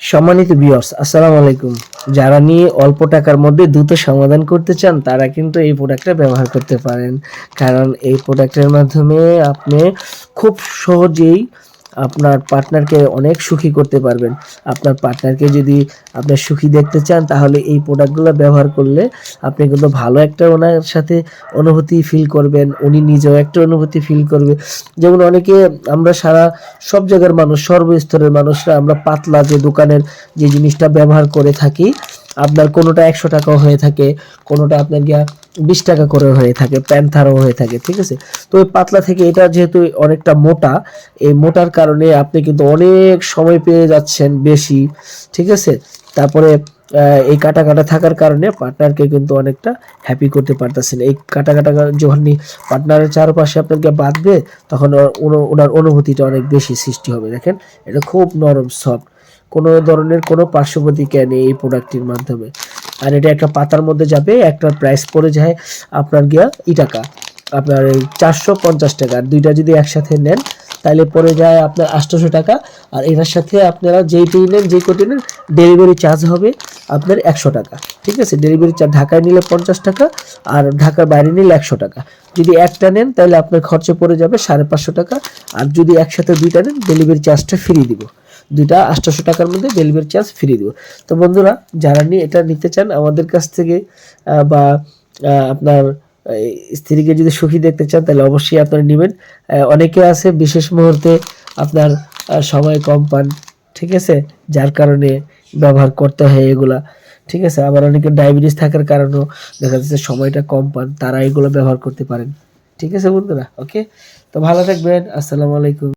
সম্মানিত ভিউয়ার্স আসসালামু আলাইকুম। যারা নিয়ে অল্প টাকার মধ্যে দ্রুত সমাধান করতে চান, তারা কিন্তু এই প্রোডাক্টটা ব্যবহার করতে পারেন। কারণ এই প্রোডাক্টের মাধ্যমে আপনি খুব সহজেই আপনার পার্টনারকে অনেক সুখী করতে পারবেন। আপনার পার্টনারকে যদি আপনার সুখী দেখতে চান, তাহলে এই প্রোডাক্টগুলো ব্যবহার করলে আপনি কিন্তু ভালো একটা ওনার সাথে অনুভূতি ফিল করবেন, উনি নিজেও একটা অনুভূতি ফিল করবে। যেমন অনেকে, আমরা সারা সব জায়গার মানুষ, সর্বস্তরের মানুষরা আমরা পাতলা যে দোকানের যে জিনিসটা ব্যবহার করে থাকি আপনার কোনোটা একশো টাকাও হয়ে থাকে, কোনোটা আপনার গিয়া বিশ টাকা করে হয়ে থাকে, প্যান্থারও হয়ে থাকে, ঠিক আছে? তো ওই পাতলা থেকে এটা যেহেতু অনেকটা মোটা, এই মোটার কারণে আপনি কিন্তু অনেক সময় পেয়ে যাচ্ছেন বেশি, ঠিক আছে? তারপরে এই কাটা কাটা থাকার কারণে পার্টনারকে কিন্তু অনেকটা হ্যাপি করতে পারতেছেন। এই কাটা কাটা যখনই পার্টনারের চারপাশে আপনাকে বাঁধবে, তখন ওনার অনুভূতিটা অনেক বেশি সৃষ্টি হবে, দেখেন? এটা খুব নরম সফট কোনো ধরনের কোনো পার্শ্ব প্রতিক্রিয়া নেই এই প্রোডাক্টটির মাধ্যমে। আর এটা একটা পাতার মধ্যে যাবে একটা প্রাইস পড়ে যায় আপনার গিয়া ই টাকা। আপনার চারশো পঞ্চাশ টাকা দুইটা যদি একসাথে নেন তাহলে পড়ে যায় আপনার আটশোশো টাকা। আর এটার সাথে আপনারা যেইটাই নেন যে কোটি নেন ডেলিভারি চার্জ হবে আপনার একশো টাকা। ঠিক আছে? ডেলিভারি চার্জ ঢাকায় নিলে পঞ্চাশ টাকা, আর ঢাকার বাইরে নিলে একশো টাকা। যদি একটা নেন তাহলে আপনার খরচে পড়ে যাবে সাড়ে পাঁচশো টাকা। আর যদি একসাথে দুইটা নেন ডেলিভারি চার্জটা ফ্রি দিব। দুইটা আটশোশো টাকার মধ্যে ডেলিভারি চার্জ ফ্রি দিব। তো বন্ধুরা, যারা নিয়ে এটা নিতে চান, আমাদের কাছ থেকে বা আপনার স্ত্রীকে যদি সুখী দেখতে চান, তাহলে অবশ্যই আপনারা নেবেন। অনেকে আছে, বিশেষ মুহূর্তে আপনার সময় কম পান, ঠিক আছে? যার কারণে ব্যবহার করতে হয় এগুলা, ঠিক আছে? আবার অনেকে ডায়াবেটিস থাকার কারণেও দেখা যাচ্ছে সময়টা কম পান, তারা এগুলো ব্যবহার করতে পারেন, ঠিক আছে বন্ধুরা? ওকে তো ভালো থাকবেন, আসসালামু আলাইকুম।